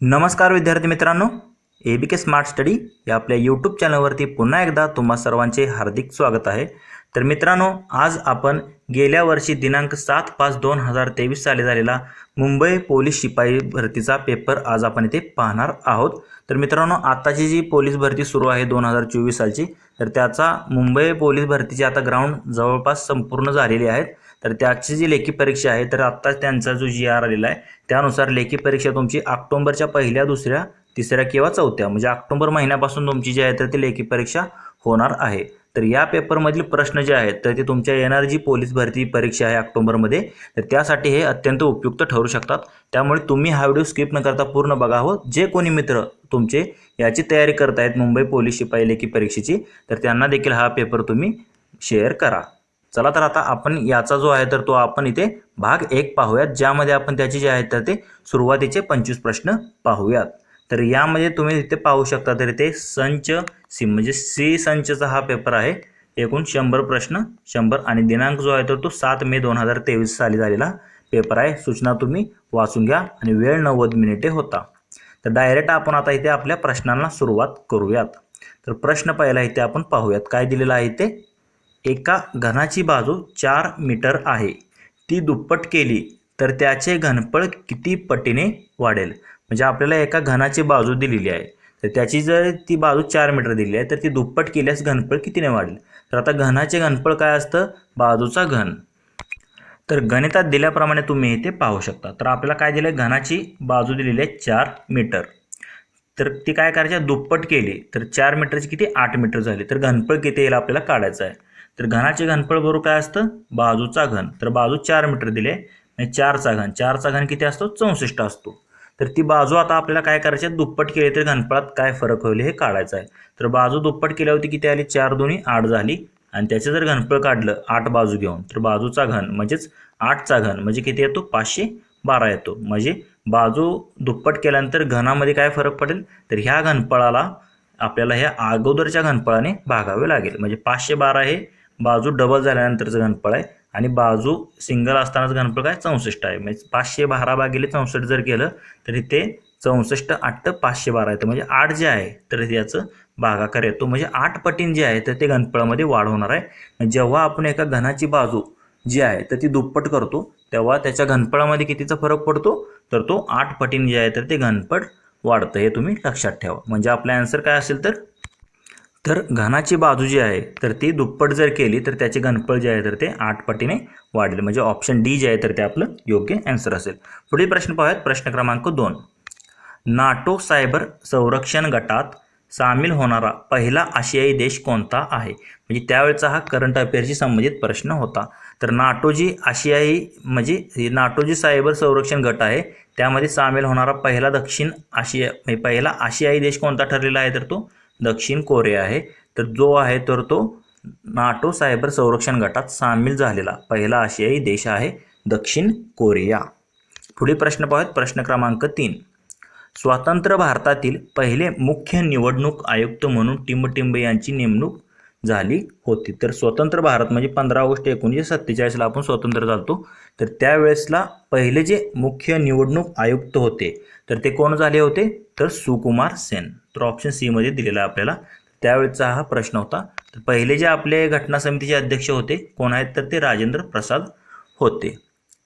नमस्कार विद्यार्थी मित्रांनो. ए बी के स्मार्ट स्टडी या आपल्या यूट्यूब चॅनलवरती पुन्हा एकदा तुम्हा सर्वांचे हार्दिक स्वागत आहे. तर मित्रांनो आज आपण गेल्या वर्षी दिनांक सात पाच दोन हजार तेवीस साली झालेला मुंबई पोलीस शिपाई भरतीचा पेपर आज आपण इथे पाहणार आहोत. तर मित्रांनो आत्ताची जी पोलीस भरती सुरू आहे दोन हजार चोवीस सालची तर त्याचा मुंबई पोलीस भरतीची आता ग्राउंड जवळपास संपूर्ण झालेली आहेत तर त्याची जी लेखी परीक्षा आहे तर आत्ताच त्यांचा जो जी आर आलेला आहे त्यानुसार लेखी परीक्षा तुमची ऑक्टोंबरच्या पहिल्या दुसऱ्या तिसऱ्या किंवा चौथ्या म्हणजे ऑक्टोबर महिन्यापासून तुमची जी आहे तर ती लेखी परीक्षा होणार आहे. तर या पेपरमधील प्रश्न जे आहेत तर ते तुमच्या येणार जी पोलीस भरती परीक्षा आहे ऑक्टोबरमध्ये. तर त्यासाठी हे अत्यंत उपयुक्त ठरू शकतात. त्यामुळे तुम्ही हा व्हिडिओ स्किप न करता पूर्ण बघा हो. जे कोणी मित्र तुमचे याची तयारी करतायत आहेत मुंबई पोलीस शिपाई लेखी परीक्षेची तर त्यांना देखील हा पेपर तुम्ही शेअर करा. चला तर आता आपण याचा जो आहे तर तो आपण इथे भाग एक पाहूयात ज्यामध्ये आपण त्याचे जे आहेत तर ते सुरुवातीचे पंचवीस प्रश्न पाहूयात. तर यामध्ये तुम्ही इथे पाहू शकता तर इथे संच सी म्हणजे सी संचचा हा पेपर आहे. एकूण शंभर प्रश्न शंभर आणि दिनांक जो आहे तर तो सात मे दोन हजार तेवीस साली झालेला पेपर आहे. सूचना तुम्ही वाचून घ्या आणि वेळ नव्वद मिनिटे होता. तर डायरेक्ट आपण आता इथे आपल्या प्रश्नांना सुरुवात करूयात. तर प्रश्न पहिला इथे आपण पाहूयात. काय दिलेलं आहे ते एका घनाची बाजू चार मीटर आहे. ती दुप्पट केली तर त्याचे घनफळ किती पटीने वाढेल? म्हणजे आपल्याला एका घनाची बाजू दिलेली आहे. तर त्याची जर ती बाजू चार मीटर दिली आहे तर ती दुप्पट केल्यास घनफळ कितीने वाढेल? तर आता घनाचे घनफळ काय असतं? बाजूचा घन. तर गणितात दिल्याप्रमाणे तुम्ही इथे पाहू शकता. तर आपल्याला काय दिलं आहे घनाची बाजू दिलेली आहे चार मीटर. तर ती काय करायची? दुप्पट केली. तर चार मीटरची किती? आठ मीटर झाली. तर घनफळ किती येईल आपल्याला काढायचं आहे. तर घनाचे घनफळ बरोबर काय असतं? बाजूचा घन. तर बाजू चार मीटर दिले म्हणजे चारचा घन. चारचा घन किती असतो? चौसष्ट असतो. तर ती बाजू आता आपल्याला काय करायची आहे? दुप्पट केली तर घनफळात काय फरक होईल हे काढायचं आहे. तर बाजू दुप्पट केल्यावरती किती आली? चार दोन्ही आठ झाली. आणि त्याचे जर घनफळ काढलं आठ बाजू घेऊन तर बाजूचा घन म्हणजेच आठचा घन म्हणजे किती येतो? पाचशे बारा येतो. म्हणजे बाजू दुप्पट केल्यानंतर घनामध्ये काय फरक पडेल? तर ह्या घनफळाला आपल्याला ह्या अगोदरच्या घनफळाने भागावे लागेल. म्हणजे पाचशे बारा हे बाजू डबल झाल्यानंतरचं घनफळ आहे. आणि बाजू सिंगल असतानाच घनफळ काय? चौसष्ट आहे. म्हणजे पाचशे बारा भागिले चौसष्ट जर केलं तर इथे चौसष्ट आठ पाचशे बारा येतं म्हणजे आठ जे आहे तर याचं भागाकार येतो. म्हणजे आठ पटीन जे आहे तर ते घनफळामध्ये वाढ होणार आहे. जेव्हा आपण एका घनाची बाजू जी आहे तर ती दुप्पट करतो तेव्हा त्याच्या घनफळामध्ये कितीचा फरक पडतो? तर तो आठ पटीन जे आहे तर ते घनफळ वाढतं. हे तुम्ही लक्षात ठेवा. म्हणजे आपला आन्सर काय असेल तर? तर घनाची बाजू जी आहे तर ती दुप्पट जर केली तर त्याचे घनफळ जे आहे तर ते आठ पटीने वाढले. म्हणजे ऑप्शन डी जे आहे तर ते आपलं योग्य ॲन्सर असेल. पुढील प्रश्न पाहूयात. प्रश्न क्रमांक दोन. नाटो सायबर संरक्षण गटात सामील होणारा पहिला आशियाई देश कोणता आहे? म्हणजे त्यावेळेचा हा करंट अफेअरशी संबंधित प्रश्न होता. तर नाटोजी आशियाई म्हणजे नाटोजी सायबर संरक्षण गट आहे त्यामध्ये सामील होणारा पहिला दक्षिण आशिया म्हणजे पहिला आशियाई देश कोणता ठरलेला आहे तर तो दक्षिण कोरिया आहे तर जो आहे तर तो नाटो सायबर संरक्षण गटात सामील झालेला पहिला आशियाई देश आहे दक्षिण कोरिया. पुढील प्रश्न पाहूयात. प्रश्न क्रमांक तीन. स्वतंत्र भारतातील पहिले मुख्य निवडणूक आयुक्त म्हणून टिंबटिंब यांची नेमणूक झाली होती. तर स्वतंत्र भारत म्हणजे पंधरा ऑगस्ट एकोणीसशे सत्तेचाळीसला आपण स्वतंत्र झालतो. तर त्यावेळेसला पहिले जे मुख्य निवडणूक आयुक्त होते तर ते कोण झाले होते? तर सुकुमार सेन. तर ऑप्शन सीमध्ये दिलेला आहे आपल्याला. त्यावेळेचा हा प्रश्न होता. तर पहिले जे आपले घटना समितीचे अध्यक्ष होते कोण आहेत? तर ते राजेंद्र प्रसाद होते.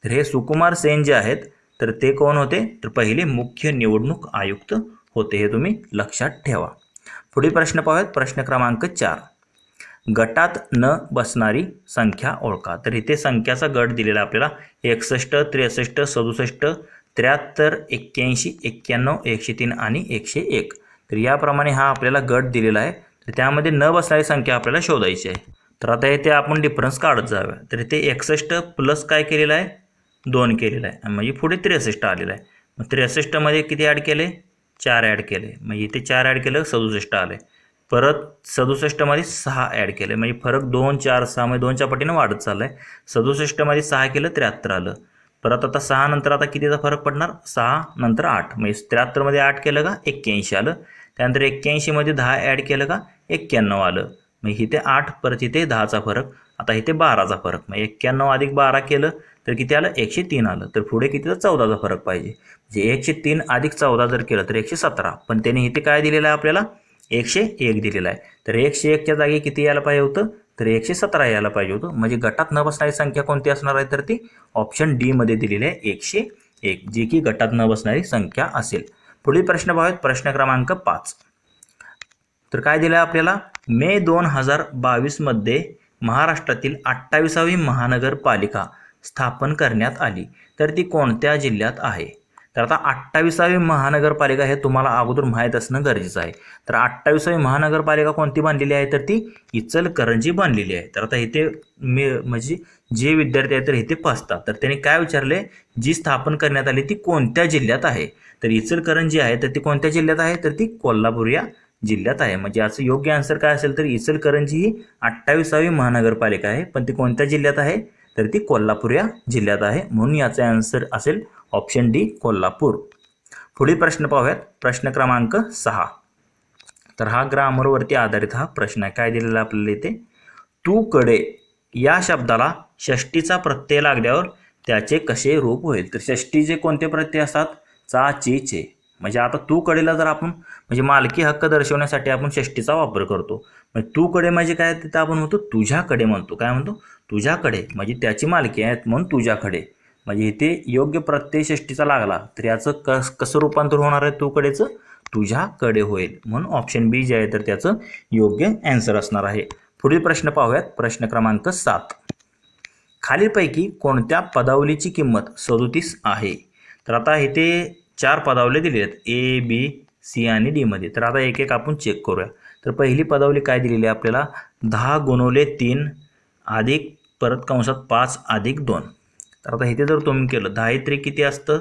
तर हे सुकुमार सेन जे आहेत तर ते कोण होते? तर पहिले मुख्य निवडणूक आयुक्त होते हे तुम्ही लक्षात ठेवा. पुढील प्रश्न पाहूयात. प्रश्न क्रमांक चार. गटात न बसणारी संख्या ओळखा. तर इथे संख्याचा गट दिलेला आपल्याला. एकसष्ट त्रेसष्ट सदुसष्ट त्र्याहत्तर एक्क्याऐंशी एक्क्याण्णव एकशे तीन आणि एकशे एक. तर याप्रमाणे हा आपल्याला गट दिलेला आहे. तर त्यामध्ये न बसणारी संख्या आपल्याला शोधायची आहे. तर आता इथे आपण डिफरन्स काढत जाऊया. तर इथे एकसष्ट प्लस काय केलेलं आहे? दोन केलेलं आहे. आणि म्हणजे पुढे त्रेसष्ट आलेलं आहे. मग त्रेसष्टमध्ये किती ॲड केले? चार ॲड केले. म्हणजे इथे चार ॲड केलं सदुसष्ट आलं आहे परत सदुसष्टमध्ये सहा ॲड केलं म्हणजे फरक दोन चार सहा म्हणजे दोनच्या पटीनं वाढत चाललं आहे सदुसष्टमध्ये सहा केलं त्र्याहत्तर आलं. परत आता सहा नंतर आता कितीचा फरक पडणार? सहा नंतर आठ. म्हणजे त्र्याहत्तरमध्ये आठ केलं का? एक्क्याऐंशी आलं. त्यानंतर एक्क्याऐंशीमध्ये दहा ॲड केलं का? एक्क्याण्णव आलं. मग इथे आठ परत इथे दहाचा फरक. आता इथे बाराचा फरक. मग एक्क्याण्णव अधिक बारा केलं तर किती आलं? एकशे तीन आलं. तर पुढे कितीचा चौदाचा फरक पाहिजे. म्हणजे एकशे तीन अधिक चौदा जर केलं तर एकशे सतरा. पण त्याने इथे काय दिलेलं आहे आपल्याला? एकशे एक दिलेला आहे. तर एकशे एकच्या जागी किती यायला पाहिजे होतं? तर एकशे सतरा यायला पाहिजे होतं. म्हणजे गटात न बसणारी संख्या कोणती असणार आहे? तर ती ऑप्शन डीमध्ये दिलेली आहे एकशे एक जी की गटात न बसणारी संख्या असेल. पुढील प्रश्न पाहूयात प्रश्न क्रमांक पाच. तर काय दिलं आहे आपल्याला? मे दोन हजार बावीसमध्ये महाराष्ट्रातील अठ्ठावीसावी महानगरपालिका स्थापन करण्यात आली. तर ती कोणत्या जिल्ह्यात आहे? तर आता अठ्ठावीसावी महानगरपालिका हे तुम्हाला अगोदर माहीत असणं गरजेचं आहे. तर अठ्ठावीसावी महानगरपालिका कोणती बांधलेली आहे? तर ती इचलकरंजी बांधलेली आहे. तर आता इथे मी म्हणजे जे विद्यार्थी आहेत तर इथे फसतात. तर त्यांनी काय विचारले? जी स्थापन करण्यात आली ती कोणत्या जिल्ह्यात आहे? तर इचलकरंजी आहे तर ती कोणत्या जिल्ह्यात आहे? तर ती कोल्हापूर या जिल्ह्यात आहे. म्हणजे याचं योग्य आन्सर काय असेल तर इचलकरंजी ही अठ्ठावीसावी महानगरपालिका आहे. पण ती कोणत्या जिल्ह्यात आहे? तर ती कोल्हापूर या जिल्ह्यात आहे. म्हणून याचा आन्सर असेल ऑप्शन डी कोल्हापूर. पुढील प्रश्न पाहूयात. प्रश्न क्रमांक सहा. तर हा ग्रामरवरती आधारित हा प्रश्न आहे. काय दिलेला आपल्याला इथे? तू कडे या शब्दाला षष्टीचा प्रत्यय लागल्यावर त्याचे कसे रूप होईल? तर षष्टीचे कोणते प्रत्यय असतात? चा ची चे. म्हणजे आता तू कडेला जर आपण म्हणजे मालकी हक्क दर्शवण्यासाठी आपण षष्टीचा वापर करतो म्हणजे तूकडे म्हणजे काय तिथं आपण म्हणतो तुझ्याकडे म्हणतो. काय म्हणतो? तुझ्याकडे म्हणजे त्याची मालकी आहे म्हणून तुझ्याकडे म्हणजे इथे योग्य प्रत्यय षष्टीचा लागला तर याचं कस कसं रूपांतर होणार आहे तूकडेचं तुझ्याकडे होईल. म्हणून ऑप्शन बी जे आहे तर त्याचं योग्य ॲन्सर असणार आहे. पुढील प्रश्न पाहूयात. प्रश्न क्रमांक सात. खालीलपैकी कोणत्या पदावलीची किंमत सदोतीस आहे? तर आता इथे चार पदावले दिली आहेत ए बी सी आणि डीमध्ये तर आता एक एक आपण चेक करूया. तर पहिली पदावली काय दिलेली आहे आपल्याला? दहा गुणवले तीन अधिक परत कंसात पाच अधिक दोन. तर आता इथे जर तुम्ही केलं दहा त्रे किती असतं?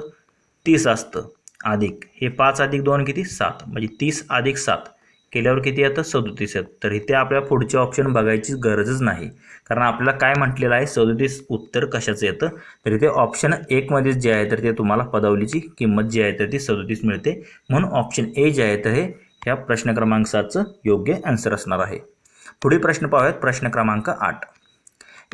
तीस असतं अधिक. हे पाच अधिक दोन किती? सात. म्हणजे तीस अधिक सात केल्यावर किती येतं? सदोतीस येतं. तर इथे आपल्या पुढचे ऑप्शन बघायची गरजच नाही. कारण आपल्याला काय म्हटलेलं आहे? सदोतीस उत्तर कशाचं येतं? तर इथे ऑप्शन एकमध्येच जे आहे तर ते तुम्हाला पदावलीची किंमत जी आहे तर ती सदोतीस मिळते. म्हणून ऑप्शन ए जे आहे तर हे ह्या प्रश्न क्रमांक सातचं योग्य आन्सर असणार आहे. पुढील प्रश्न पाहूयात. प्रश्न क्रमांक आठ.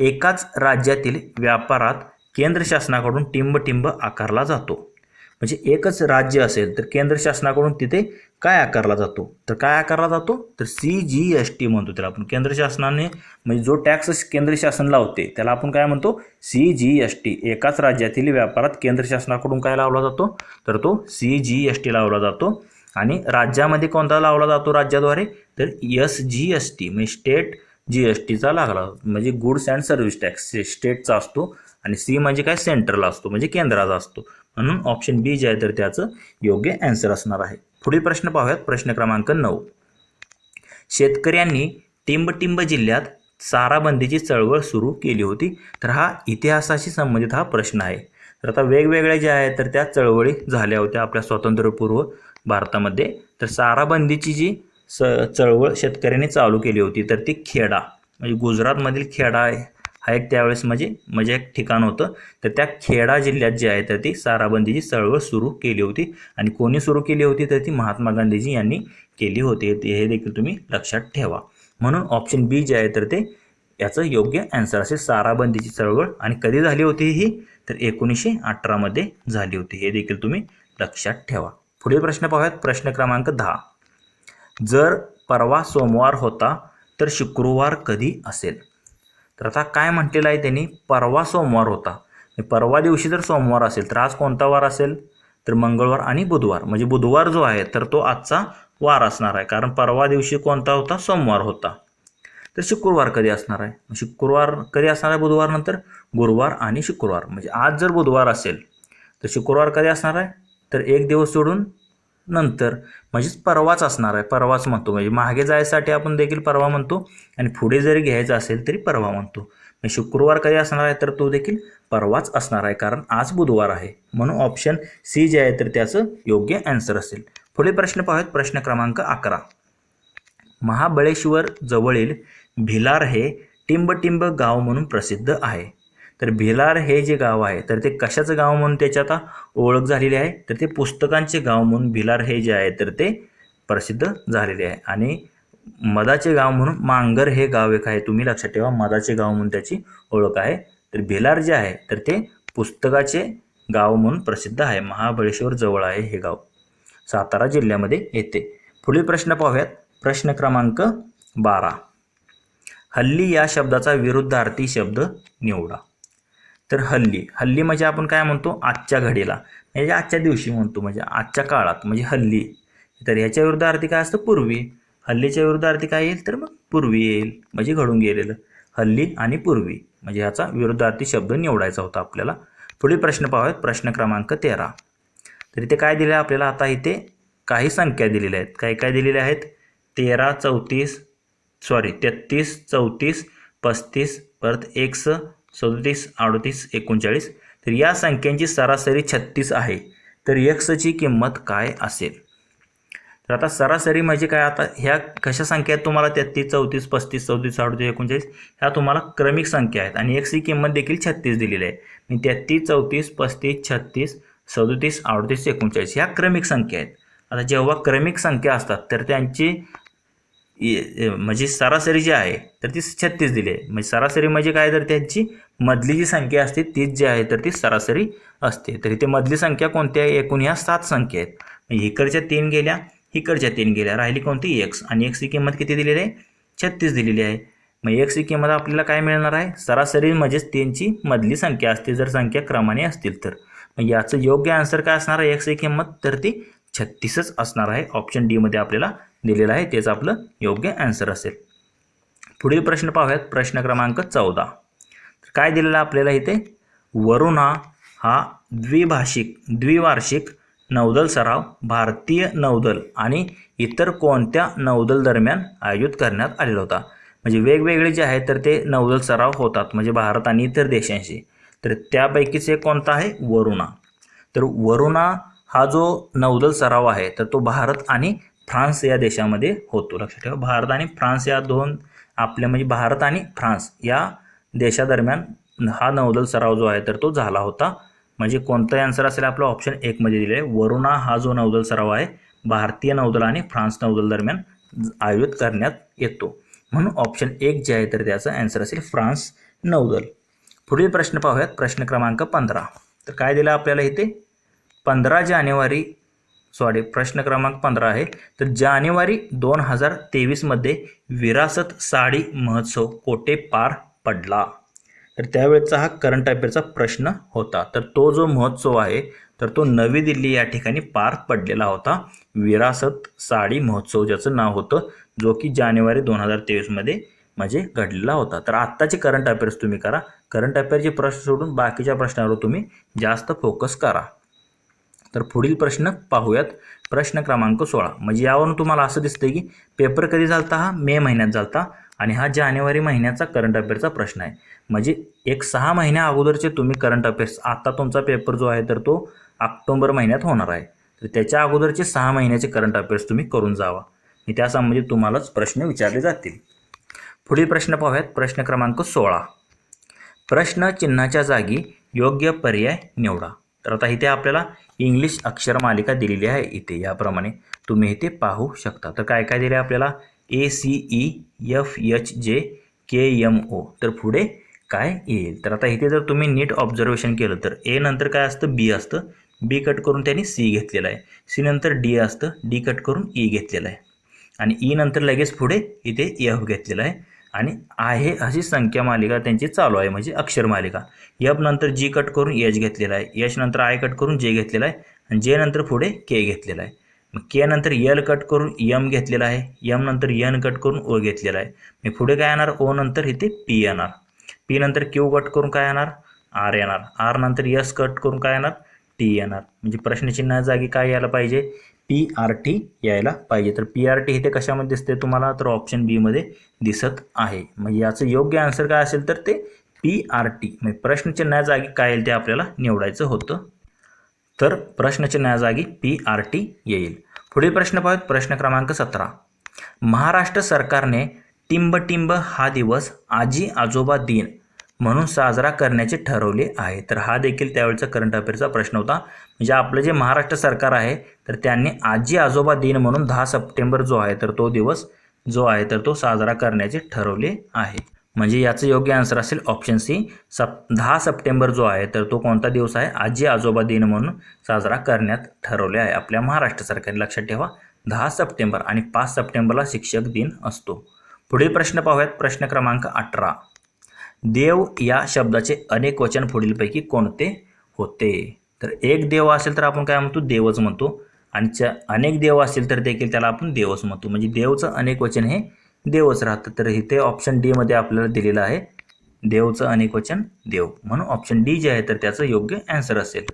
एकाच राज्यातील व्यापारात केंद्र शासनाकडून टिंब आकारला जातो. म्हणजे एकच राज्य असेल तर केंद्र शासनाकडून तिथे काय आकारला जातो? तर काय आकारला जातो? तर सी जी एस टी म्हणतो त्याला आपण. केंद्र शासनाने म्हणजे जो टॅक्स केंद्र शासन लावते त्याला आपण काय म्हणतो? सी जी एस टी एकाच राज्यातील व्यापारात केंद्र शासनाकडून काय लावला जातो? तर तो सी जी एस टी लावला जातो. आणि राज्यामध्ये कोणता लावला जातो राज्याद्वारे? तर एस जी एस टी म्हणजे स्टेट जी एस टीचा लागला म्हणजे गुड्स अँड सर्व्हिस टॅक्स स्टेटचा असतो. आणि सी म्हणजे काय? सेंट्रल असतो म्हणजे केंद्राचा असतो. म्हणून ऑप्शन बी जे आहे तर त्याचं योग्य ॲन्सर असणार आहे. पुढील प्रश्न पाहूयात. प्रश्न क्रमांक नऊ. शेतकऱ्यांनी टिंबटिंब जिल्ह्यात साराबंदीची चळवळ सुरू केली होती. तर हा इतिहासाशी संबंधित हा प्रश्न आहे. तर आता वेगवेगळ्या ज्या आहेत तर त्या चळवळी झाल्या होत्या आपल्या स्वातंत्र्यपूर्व भारतामध्ये. तर साराबंदीची जी स चळवळ शेतकऱ्यांनी चालू केली होती तर ती खेडा म्हणजे गुजरातमधील खेडा आहे. हा एक त्यावेळेस म्हणजे म्हणजे एक ठिकाण होतं. तर त्या खेडा जिल्ह्यात जे आहे तर ती साराबंदीची चळवळ सुरू केली होती. आणि कोणी सुरू केली होती तर ती महात्मा गांधीजी यांनी केली होती. हे देखील तुम्ही लक्षात ठेवा. म्हणून ऑप्शन बी जे आहे तर ते याचं योग्य ॲन्सर असेल. साराबंदीची चळवळ. आणि कधी झाली होती ही? तर एकोणीसशे अठरामध्ये झाली होती. हे देखील तुम्ही लक्षात ठेवा. पुढील प्रश्न पाहूयात. प्रश्न क्रमांक दहा. जर परवा सोमवार होता तर शुक्रवार कधी असेल? तर आता काय म्हटलेलं आहे त्यांनी? परवा सोमवार होता. परवा दिवशी जर सोमवार असेल तर आज कोणता वार असेल? तर मंगळवार आणि बुधवार. म्हणजे बुधवार जो आहे तर तो आजचा वार असणार आहे. कारण परवा दिवशी कोणता होता? सोमवार होता. तर शुक्रवार कधी असणार आहे? शुक्रवार कधी असणार आहे बुधवार नंतर? गुरुवार आणि शुक्रवार. म्हणजे आज जर बुधवार असेल तर शुक्रवार कधी असणार आहे? तर एक दिवस सोडून नंतर म्हणजेच परवाच असणार आहे परवाच म्हणतो. म्हणजे मागे जायसाठी आपण देखील परवा म्हणतो आणि पुढे जरी घ्यायचं असेल तरी परवा म्हणतो. मग शुक्रवार कधी असणार आहे तर तो देखील परवाच असणार आहे कारण आज बुधवार आहे. म्हणून ऑप्शन सी जे आहे तर त्याचं योग्य ॲन्सर असेल. पुढे प्रश्न पाहूयात. प्रश्न क्रमांक अकरा. महाबळेश्वर जवळील भिलार हे टिंबटिंब गाव म्हणून प्रसिद्ध आहे. तर भिलार हे जे गाव आहे तर ते कशाचं गाव म्हणून त्याची आता ओळख झालेली आहे? तर ते पुस्तकांचे गाव म्हणून भिलार हे जे आहे तर ते प्रसिद्ध झालेले आहे. आणि मदाचे गाव म्हणून मांगर हे गाव एक आहे. तुम्ही लक्षात ठेवा मदाचे गाव म्हणून त्याची ओळख आहे. तर भिलार जे आहे तर ते पुस्तकाचे गाव म्हणून प्रसिद्ध आहे. महाबळेश्वर जवळ आहे हे गाव. सातारा जिल्ह्यामध्ये येते. पुढील प्रश्न पाहूयात. प्रश्न क्रमांक बारा. हल्ली या शब्दाचा विरुद्धार्थी शब्द निवडा. तर हल्ली. हल्ली म्हणजे आपण काय म्हणतो? आजच्या घडीला. म्हणजे आजच्या दिवशी म्हणतो म्हणजे आजच्या काळात म्हणजे हल्ली. तर ह्याच्या विरुद्धार्थी काय असतं? पूर्वी. हल्लीच्या विरुद्धार्थी काय येईल? तर मग पूर्वी येईल. म्हणजे घडून गेलेलं. हल्ली आणि पूर्वी. म्हणजे ह्याचा विरुद्धार्थी शब्द निवडायचा होता आपल्याला. पुढील प्रश्न पाहूयात. प्रश्न क्रमांक तेरा. तर इथे काय दिलं आहे आपल्याला? आता इथे काही संख्या दिलेल्या आहेत. काय काय दिलेल्या आहेत? तेरा चौतीस सॉरी तेहतीस चौतीस पस्तीस परत एक्स सदतीस अडतीस एकोणचाळीस. तर या संख्यांची सरासरी छत्तीस आहे. तर एक्सची किंमत काय असेल? तर आता सरासरी म्हणजे काय? आता ह्या कशा संख्या आहेत तुम्हाला? तेहतीस चौतीस पस्तीस चौतीस अडतीस एकोणचाळीस ह्या तुम्हाला क्रमिक संख्या आहेत. आणि एक्सची किंमत देखील छत्तीस दिलेली आहे. मी तेहतीस चौतीस पस्तीस छत्तीस सदतीस अडतीस एकोणचाळीस ह्या क्रमिक संख्या आहेत. आता जेव्हा क्रमिक संख्या असतात तर त्यांची म्हणजे सरासरी जी आहे तर ती छत्तीस दिली आहे. म्हणजे सरासरी म्हणजे काय तर त्यांची मधली जी संख्या असते तीच जी आहे तर ती सरासरी असते. तर इथे मधली संख्या कोणती आहे? एकूण ह्या सात संख्या आहेत. म्हणजे इकडच्या तीन गेल्या इकडच्या तीन गेल्या. राहिली कोणती? एक्स आणि एक्सची किंमत किती दिलेली आहे? छत्तीस दिलेली आहे. म्हणजे मग एक्सची किंमत आपल्याला काय मिळणार आहे? सरासरी म्हणजेच तीनची मधली संख्या असते जर संख्या क्रमाने असतील तर. मग याचं योग्य आन्सर काय असणार आहे? एक्सची किंमत तर ती छत्तीसच असणार आहे. ऑप्शन डीमध्ये आपल्याला दिलेलं आहे. तेच आपलं योग्य ॲन्सर असेल. पुढील प्रश्न पाहूयात. प्रश्न क्रमांक चौदा. तर काय दिलेलं आपल्याला इथे? वरुणा हा द्विभाषिक द्विवार्षिक नौदल सराव भारतीय नौदल आणि इतर कोणत्या नौदल दरम्यान आयोजित करण्यात आलेला होता? म्हणजे वेगवेगळे जे आहेत तर ते नौदल सराव होतात. म्हणजे भारत आणि इतर देशांशी. तर त्यापैकीच एक कोणता आहे? वरुणा. तर वरुणा हा जो नौदल सराव आहे तर तो भारत आणि फ्रान्स या देशामध्ये होतो. लक्षात ठेवा भारत आणि फ्रान्स या दोन आपल्या म्हणजे भारत आणि फ्रान्स या देशादरम्यान हा नौदल सराव जो आहे तर तो झाला होता. म्हणजे कोणता आन्सर असेल आपलं ऑप्शन एकमध्ये दिले आहे वरुणा हा जो नौदल सराव आहे भारतीय नौदल आणि फ्रान्स नौदल दरम्यान आयोजित करण्यात येतो. म्हणून ऑप्शन एक जे आहे तर त्याचं आन्सर असेल फ्रान्स नौदल. पुढील प्रश्न पाहूयात. प्रश्न क्रमांक पंधरा. तर काय दिलं आपल्याला इथे? पंधरा जानेवारी सॉरी प्रश्न क्रमांक पंधरा आहे. तर जानेवारी दोन हजार तेवीसमध्ये विरासत साडी महोत्सव कोठे पार पडला? तर त्यावेळेचा हा करंट अफेअरचा प्रश्न होता. तर तो जो महोत्सव आहे तर तो नवी दिल्ली या ठिकाणी पार पडलेला होता. विरासत साडी महोत्सव ज्याचं नाव होतं जो की जानेवारी दोन हजार तेवीसमध्ये म्हणजे घडलेला होता. तर आत्ताचे करंट अफेअर्स तुम्ही करा. करंट अफेअरचे प्रश्न सोडून बाकीच्या प्रश्नावर तुम्ही जास्त फोकस करा. तर पुढील प्रश्न पाहूयात. प्रश्न क्रमांक सोळा. म्हणजे यावरून तुम्हाला असं दिसतंय की पेपर कधी झालता हा? मे महिन्यात झालता आणि हा जानेवारी महिन्याचा करंट अफेअरचा प्रश्न आहे. म्हणजे एक सहा महिन्या अगोदरचे तुम्ही करंट अफेअर्स आता तुमचा पेपर जो आहे तर तो ऑक्टोंबर महिन्यात होणार आहे. तर त्याच्या अगोदरचे सहा महिन्याचे करंट अफेअर्स तुम्ही करून जावा. त्यासंबंधी तुम्हालाच प्रश्न विचारले जातील. पुढील प्रश्न पाहूयात. प्रश्न क्रमांक सोळा. प्रश्न चिन्हाच्या जागी योग्य पर्याय निवडा. तर आता इथे आपल्याला इंग्लिश अक्षर मालिका दिलेली आहे इथे याप्रमाणे. तुम्ही इथे पाहू शकता. तर काय काय दिले आपल्याला? A C E F H J K M ओ तर पुढे काय येईल? तर आता इथे जर तुम्ही नीट ऑब्झर्वेशन केलं तर ए नंतर काय असतं? बी असतं. बी कट करून त्यांनी सी घेतलेलं आहे. सी नंतर डी असतं. डी कट करून e ई घेतलेलं आहे. आणि ई नंतर लगेच पुढे इथे एफ घेतलेलं आहे. आणि आहे अशी संख्या मालिका त्यांची चालू आहे म्हणजे अक्षर मालिका. यप नंतर जी कट करून एच घेतलेला आहे यश नंतर आय कट करून जे घेतलेला आहे आणि जे नंतर पुढे के घेतलेला आहे. मग के नंतर यल कट करून यम घेतलेला आहे यम नंतर यन कट करून ओ घेतलेला आहे. मग पुढे काय येणार? ओ नंतर इथे पी येणार. पी नंतर क्यू कट करून काय येणार? आर येणार. आर नंतर यस कट करून काय येणार? टी येणार. म्हणजे प्रश्नचिन्हा जागी काय यायला पाहिजे? पी आर टी यायला पाहिजे. तर पी आर टी हे ते कशामध्ये दिसते तुम्हाला? तर ऑप्शन बीमध्ये दिसत आहे. म्हणजे याचं योग्य आन्सर काय असेल तर ते पी आर टी म्हणजे प्रश्नचिन्हा जागी काय येईल ते आपल्याला निवडायचं होतं. तर प्रश्नचिन्हा जागी पी आर टी येईल. पुढील प्रश्न पाहूयात. प्रश्न क्रमांक सतरा. महाराष्ट्र सरकारने टिंबटिंब हा दिवस आजी आजोबा दिन म्हणून साजरा करण्याचे ठरवले आहे. तर हा देखील त्यावेळचा करंट अफेअरचा प्रश्न होता. म्हणजे आपलं जे महाराष्ट्र सरकार आहे तर त्यांनी आजी आजोबा दिन म्हणून दहा सप्टेंबर जो आहे तर तो दिवस जो आहे तर तो साजरा करण्याचे ठरवले आहे. म्हणजे याचं योग्य आन्सर असेल ऑप्शन सी सप दहा सप्टेंबर जो आहे तर तो कोणता दिवस आहे? आजी आजोबा दिन म्हणून साजरा करण्यात ठरवले आहे. आपल्या महाराष्ट्र सरकारने लक्षात ठेवा दहा सप्टेंबर आणि पाच सप्टेंबरला शिक्षक दिन असतो. पुढील प्रश्न पाहूयात. प्रश्न क्रमांक अठरा. देव या शब्दाचे अनेक वचन पुढीलपैकी कोणते होते? तर एक देव असेल तर आपण काय म्हणतो? देवच म्हणतो. आणि च अनेक देव असतील तर देखील त्याला आपण देवच म्हणतो. म्हणजे देवचं अनेक वचन हे देवच राहतं. तर इथे ऑप्शन डीमध्ये आपल्याला दिलेलं आहे. देवचं अनेक वचन देव. म्हणून ऑप्शन डी जे आहे तर त्याचं योग्य ॲन्सर असेल.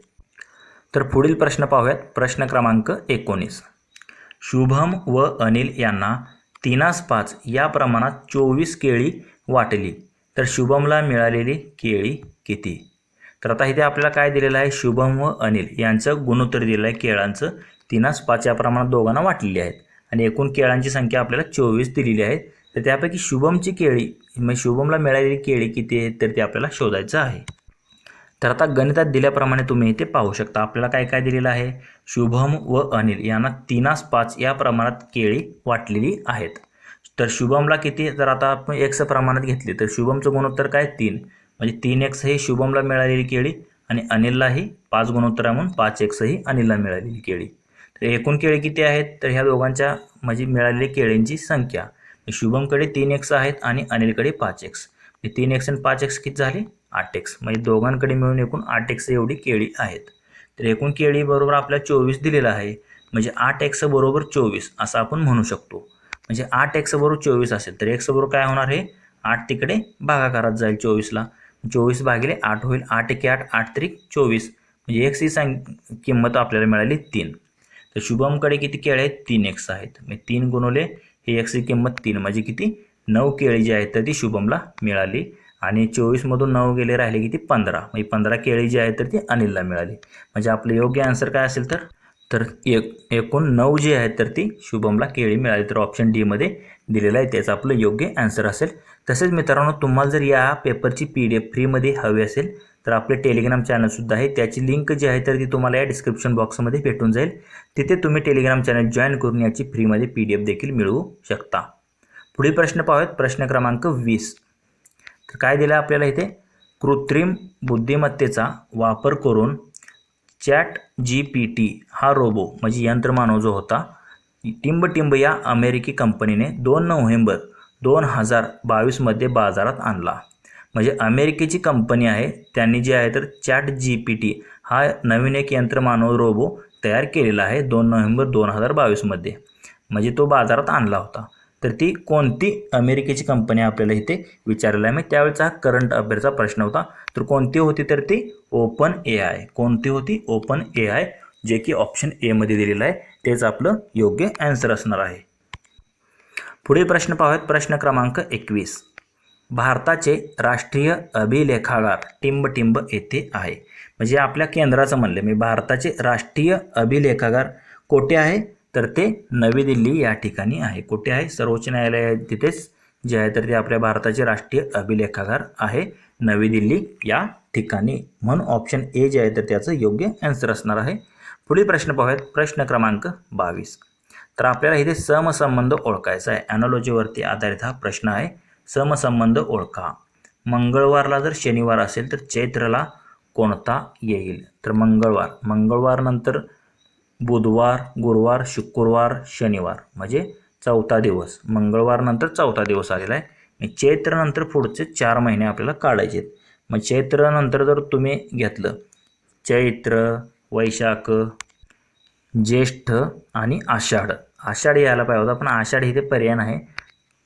तर पुढील प्रश्न पाहूयात. प्रश्न क्रमांक एकोणीस. शुभम व अनिल यांना तीनास पाच या प्रमाणात चोवीस केळी वाटली. तर शुभमला मिळालेली केळी किती? तर आता इथे आपल्याला काय दिलेलं आहे? शुभम व अनिल यांचं गुणोत्तर दिलेलं आहे केळांचं. तीनास पाच या प्रमाणात दोघांना वाटलेली आहेत. आणि एकूण केळांची संख्या आपल्याला चोवीस दिलेली आहे. तर त्यापैकी शुभमची केळी म्हणजे शुभमला मिळालेली केळी किती आहेत तर ते आपल्याला शोधायचं आहे. तर आता गणितात दिल्याप्रमाणे तुम्ही इथे पाहू शकता. आपल्याला काय काय दिलेलं आहे? शुभम व अनिल यांना तीनास पाच या प्रमाणात केळी वाटलेली आहेत. तर शुभमला किती? जर आता आपण एक्स प्रमाणात घेतली तर शुभमचं गुणोत्तर काय? तीन. म्हणजे तीन एक्स ही शुभमला मिळालेली केळी आणि अनिललाही पाच गुणोत्तर आहे म्हणून पाच एक्स ही अनिलला मिळालेली केळी. तर एकूण केळी किती आहेत? तर ह्या दोघांच्या म्हणजे मिळालेली केळींची संख्या. शुभमकडे तीन एक्स आहेत आणि अनिलकडे पाच एक्स म्हणजे तीन एक्स आणि पाच एक्स किती झाले? आठ एक्स म्हणजे दोघांकडे मिळून एकूण आठ एक्स एवढी केळी आहेत. तर एकूण केळी बरोबर आपल्याला चोवीस दिलेलं आहे. म्हणजे आठ एक्स बरोबर चोवीस असं आपण म्हणू शकतो. म्हणजे आठ एक्स बरोबर चोवीस असेल तर एक्स बरोबर काय होणार हे? आठ तिकडे भागाकारात जाईल चोवीसला. चोवीस भागिले आठ होईल आठ एके आठ आठ तरी चोवीस. म्हणजे एक्स ही सांग किंमत आपल्याला मिळाली तीन. तर शुभमकडे किती केळे आहेत? तीन एक्स आहेत. म्हणजे तीन गुणवले हे एक्सची किंमत तीन. म्हणजे किती? नऊ केळी जी आहेत तर ती शुभमला मिळाली. आणि चोवीसमधून नऊ गेले राहिले किती? पंधरा. म्हणजे पंधरा केळी जी आहेत तर ती अनिलला मिळाली. म्हणजे आपलं योग्य आन्सर काय असेल तर? तर एक एकूण नऊ जे आहेत तर ती शुभमला केळी मिळाली. तर ऑप्शन डीमध्ये दिलेलं आहे त्याचं आपलं योग्य ॲन्सर असेल. तसेच मित्रांनो तुम्हाला जर या पेपरची पी डी एफ फ्रीमध्ये हवी असेल तर आपले टेलिग्राम चॅनलसुद्धा आहे. त्याची लिंक जी आहे तर ती तुम्हाला या डिस्क्रिप्शन बॉक्समध्ये भेटून जाईल. तिथे तुम्ही टेलिग्राम चॅनल जॉईन करून याची फ्रीमध्ये पी डी एफ देखील मिळवू शकता. पुढील प्रश्न पाहूयात. प्रश्न क्रमांक वीस. तर काय दिलं आपल्याला इथे? कृत्रिम बुद्धिमत्तेचा वापर करून चॅट जी पी टी हा रोबो म्हणजे यंत्रमानव जो होता टिंबटिंब या अमेरिकी कंपनीने दोन नोव्हेंबर दोन हजार बावीसमध्ये बाजारात आणला. म्हणजे अमेरिकेची कंपनी आहे त्यांनी जे आहे तर चॅट जी पी टी हा नवीन एक यंत्रमानव रोबो तयार केलेला आहे दोन नोव्हेंबर दोन हजार बावीसमध्ये म्हणजे तो बाजारात आणला होता. तर ती कोणती अमेरिकेची कंपनी आपल्याला इथे विचारलेला आहे. मग त्यावेळेचा हा करंट अफेअरचा प्रश्न होता. तर कोणती होती तर ती? ओपन ए आय कोणती होती? ओपन ए आय जे की ऑप्शन एमध्ये दिलेलं आहे. तेच आपलं योग्य ॲन्सर असणार आहे. पुढील प्रश्न पाहूयात. प्रश्न क्रमांक एकवीस. भारताचे राष्ट्रीय अभिलेखागार टिंबटिंब येथे आहे. म्हणजे आपल्या केंद्राचं म्हणलं मी म्हणजे भारताचे राष्ट्रीय अभिलेखागार कोठे आहे? तर ते नवी दिल्ली या ठिकाणी आहे. कुठे आहे? सर्वोच्च न्यायालय तिथेच जे आहे तर ते आपल्या भारताचे राष्ट्रीय अभिलेखागार आहे. नवी दिल्ली या ठिकाणी. म्हणून ऑप्शन ए जे आहे तर त्याचं योग्य ॲन्सर असणार आहे. पुढील प्रश्न पाहूयात. प्रश्न क्रमांक बावीस. तर आपल्याला इथे समसंबंध ओळखायचा आहे. ॲनॉलॉजीवरती आधारित हा प्रश्न आहे. समसंबंध ओळखा. मंगळवारला जर शनिवार असेल तर चैत्रला कोणता येईल? तर मंगळवार. मंगळवारनंतर बुधवार गुरुवार शुक्रवार शनिवार. म्हणजे चौथा दिवस. मंगळवारनंतर चौथा दिवस आलेला आहे. चैत्र नंतर पुढचे चार महिने आपल्याला काढायचे आहेत. मग चैत्र नंतर जर तुम्ही घेतलं चैत्र वैशाख ज्येष्ठ आणि आषाढ. आषाढ यायला पाहिजे होता. पण आषाढ इथे पर्याय नाही.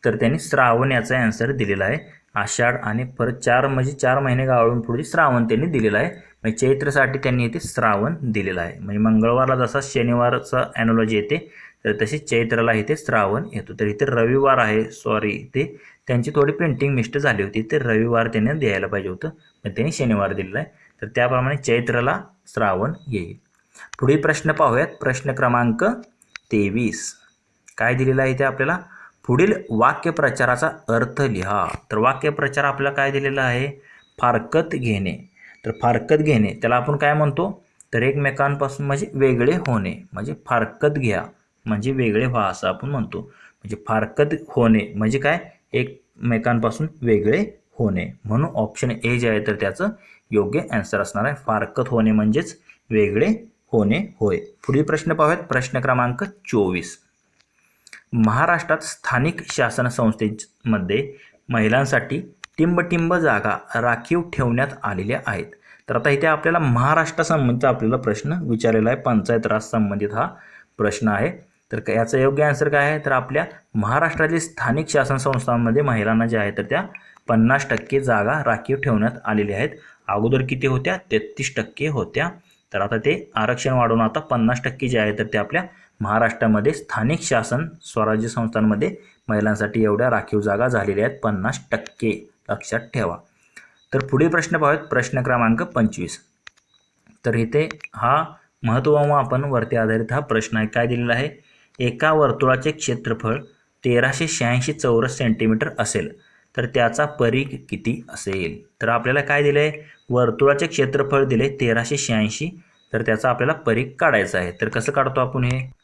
तर त्यांनी श्रावण याचा ॲन्सर दिलेला आहे. आषाढ आणि परत चार म्हणजे चार महिने गाळून पुढे श्रावण त्यांनी दिलेला आहे. म्हणजे चैत्रसाठी त्यांनी इथे श्रावण दिलेला आहे. म्हणजे मंगळवारला जसा शनिवारचा ॲनॉलॉजी येते तर तशी चैत्राला इथे श्रावण येतो. तर इथे रविवार आहे सॉरी ते त्यांची थोडी प्रिंटिंग मिस्ट झाली होती. ते रविवार त्यांनी द्यायला पाहिजे होतं. पण त्यांनी शनिवार दिलेला आहे. तर त्याप्रमाणे चैत्राला श्रावण येईल. पुढील प्रश्न पाहूयात. प्रश्न क्रमांक तेवीस. काय दिलेला आहे इथे आपल्याला? पुढील वाक्यप्रचाराचा अर्थ लिहा. तर वाक्यप्रचार आपल्याला काय दिलेला आहे? फारकत घेणे. तर फारकत घेणे त्याला आपण काय म्हणतो? तर एकमेकांपासून म्हणजे वेगळे होणे म्हणजे फारकत घ्या म्हणजे वेगळे व्हा असं आपण म्हणतो. म्हणजे फारकत होणे म्हणजे काय? एकमेकांपासून वेगळे होणे. म्हणून ऑप्शन ए जे आहे तर त्याचं योग्य ॲन्सर असणार आहे. फारकत होणे म्हणजेच वेगळे होणे होय. पुढील प्रश्न पाहूयात. प्रश्न क्रमांक चोवीस. महाराष्ट्रात स्थानिक शासन संस्थेमध्ये महिलांसाठी टिंबटिंब जागा राखीव ठेवण्यात आलेल्या आहेत. तर आता इथे आपल्याला महाराष्ट्रासंबंधीचा आपल्याला प्रश्न विचारलेला आहे. पंचायत राज संबंधित हा प्रश्न आहे. तर क- याचं योग्य आन्सर काय आहे? तर आपल्या महाराष्ट्रातील स्थानिक शासन संस्थांमध्ये महिलांना ज्या आहेत तर त्या पन्नास टक्के जागा राखीव ठेवण्यात आलेल्या आहेत. अगोदर किती होत्या? तेहतीस टक्के होत्या. तर आता ते आरक्षण वाढवून आता पन्नास टक्के जे आहे तर ते आपल्या महाराष्ट्रामध्ये स्थानिक शासन स्वराज्य संस्थांमध्ये महिलांसाठी एवढ्या राखीव जागा झालेल्या आहेत पन्नास टक्के. लक्षात ठेवा. तर पुढील प्रश्न पाहूयात. प्रश्न क्रमांक पंचवीस. तर इथे हा महत्त्वमापन वरती आधारित हा प्रश्न आहे. काय दिलेला आहे? एका वर्तुळाचे क्षेत्रफळ तेराशे शहाऐंशी चौरस सेंटीमीटर असेल. तर त्याचा परीघ किती असेल? तर आपल्याला काय दिलं? आहे वर्तुळाचे क्षेत्रफळ दिले तेराशे शहाऐंशी. तर त्याचा आपल्याला परीघ काढायचा आहे. तर कसं काढतो आपण हे?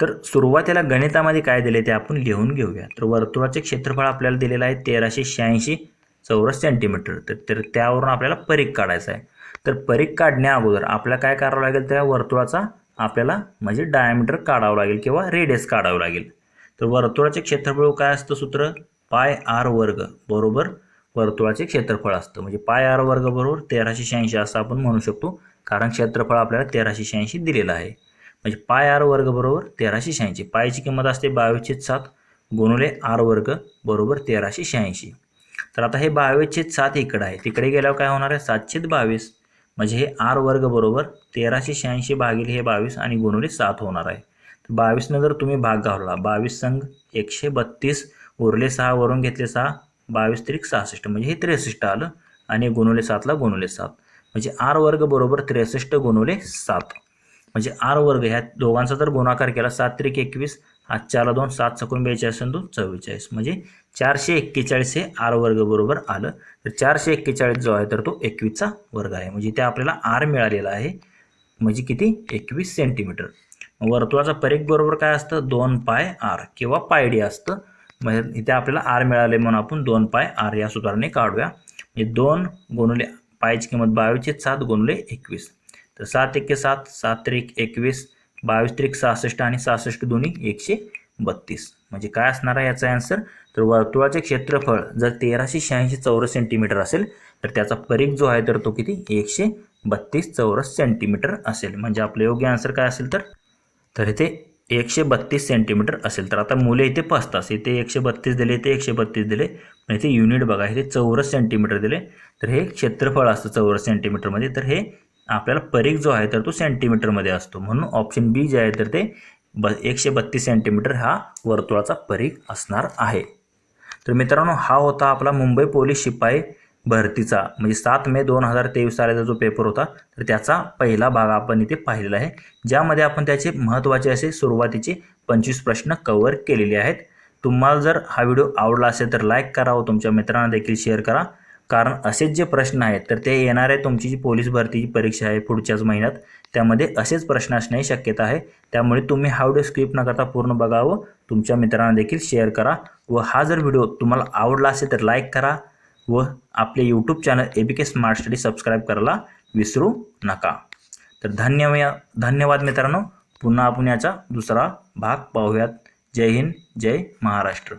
तर सुरुवातीला गणितामध्ये काय दिले ते आपण लिहून घेऊया. तर वर्तुळाचे क्षेत्रफळ आपल्याला दिलेलं आहे तेराशे शहाऐंशी चौरस सेंटीमीटर तर तर त्यावरून आपल्याला परीख काढायचा आहे. तर परीख काढण्या अगोदर आपल्याला काय करावं लागेल त्या वर्तुळाचा? आपल्याला म्हणजे डायमीटर काढावं लागेल किंवा रेडियस काढावं लागेल. तर वर्तुळाचे क्षेत्रफळ काय असतं सूत्र? पाय आर वर्ग बरोबर वर्तुळाचे क्षेत्रफळ असतं. म्हणजे पाय आर वर्ग बरोबर तेराशे शहाऐंशी असं आपण म्हणू शकतो. कारण क्षेत्रफळ आपल्याला तेराशे शहाऐंशी दिलेलं आहे. म्हणजे पाय आर वर्ग बरोबर तेराशे शहाऐंशी. पायची किंमत असते बावीसशे सात गुणुले आर वर्ग बरोबर तेराशे शहाऐंशी. तर आता हे बावीसशे सात इकडं आहे. तिकडे गेल्यावर काय होणार आहे? सातशेत बावीस. म्हणजे हे आर वर्ग बरोबर तेराशे शहाऐंशी भागिले हे बावीस आणि गुणुले सात होणार आहे. तर बावीसनं जर तुम्ही भाग घालला बावीस संघ एकशे बत्तीस उरले सहा वरून घेतले सहा बावीस त्रिक सहासष्ट. म्हणजे हे त्रेसष्ट आलं आणि गुणुले सातला गुणुले सात. म्हणजे आर वर्ग बरोबर त्रेसष्ट गुणुले सात. म्हणजे आर वर्ग ह्या दोघांचा जर गुणाकार केला सात त्रिक एकवीस आज चारला दोन सात सकून बेचाळीस आणि दोन चव्वेचाळीस. म्हणजे चारशे एक्केचाळीस हे आर वर्ग बरोबर आलं. तर चारशे एक्केचाळीस जो आहे तर तो एकवीसचा वर्ग आहे. म्हणजे ते आपल्याला आर मिळालेला आहे. म्हणजे किती? एकवीस सेंटीमीटर. वर्तुळाचा परीघ बरोबर काय असतं? दोन पाय आर किंवा पायडी असतं. म्हणजे इथे आपल्याला आर मिळाले म्हणून आपण दोन पाय आर या सूत्राने काढूया. म्हणजे दोन गुणले पायची किंमत बावीसशे सात गुणले एकवीस. तर सात एके सात सात त्रिक एकवीस बावीस त्रिक सहासष्ट आणि सहासष्ट दोन्ही एकशे बत्तीस. म्हणजे काय असणार आहे याचा ॲन्सर तर वर्तुळाचे क्षेत्रफळ जर तेराशे शहाऐंशी चौरस सेंटीमीटर असेल तर त्याचा परीघ जो आहे तर तो किती? एकशे बत्तीस चौरस सेंटीमीटर असेल. म्हणजे आपलं योग्य आन्सर काय असेल तर? तर इथे एकशे बत्तीस सेंटीमीटर असेल. तर आता मुले इथे पसतास इथे एकशे बत्तीस दिले इथे एकशे बत्तीस दिले. पण इथे युनिट बघा इथे चौरस सेंटीमीटर दिले. तर हे क्षेत्रफळ असतं चौरस सेंटीमीटरमध्ये तर हे आपल्याला परीघ जो आहे तर तो सेंटीमीटरमध्ये असतो. म्हणून ऑप्शन बी जे आहे तर ते ब एकशे बत्तीस सेंटीमीटर हा वर्तुळाचा परीघ असणार आहे. तर मित्रांनो हा होता आपला मुंबई पोलीस शिपाई भरतीचा म्हणजे सात मे दोन हजार तेवीस सालाचा जो पेपर होता तर त्याचा पहिला भाग आपण इथे पाहिलेला आहे. ज्यामध्ये आपण त्याचे महत्त्वाचे असे सुरुवातीचे पंचवीस प्रश्न कव्हर केलेले आहेत. तुम्हाला जर हा व्हिडिओ आवडला असेल तर लाईक करा व तुमच्या मित्रांना देखील शेअर करा. कारण असेच जे प्रश्न आहेत तर ते येणार आहे तुमची जी पोलीस भरतीची परीक्षा आहे पुढच्याच महिन्यात त्यामध्ये असेच प्रश्न असण्याची शक्यता आहे. त्यामुळे तुम्ही हा व्हिडिओ स्किप न करता पूर्ण बघावं. तुमच्या मित्रांना देखील शेअर करा. व हा जर व्हिडिओ तुम्हाला आवडला असेल तर लाईक करा व आपले YouTube channel A B K smart study subscribe करायला विसरू नका. तर धन्यवाद धन्यवाद मित्रांनो. पुन्हा आपण याचा दुसरा भाग पाहूयात. जय हिंद जय महाराष्ट्र.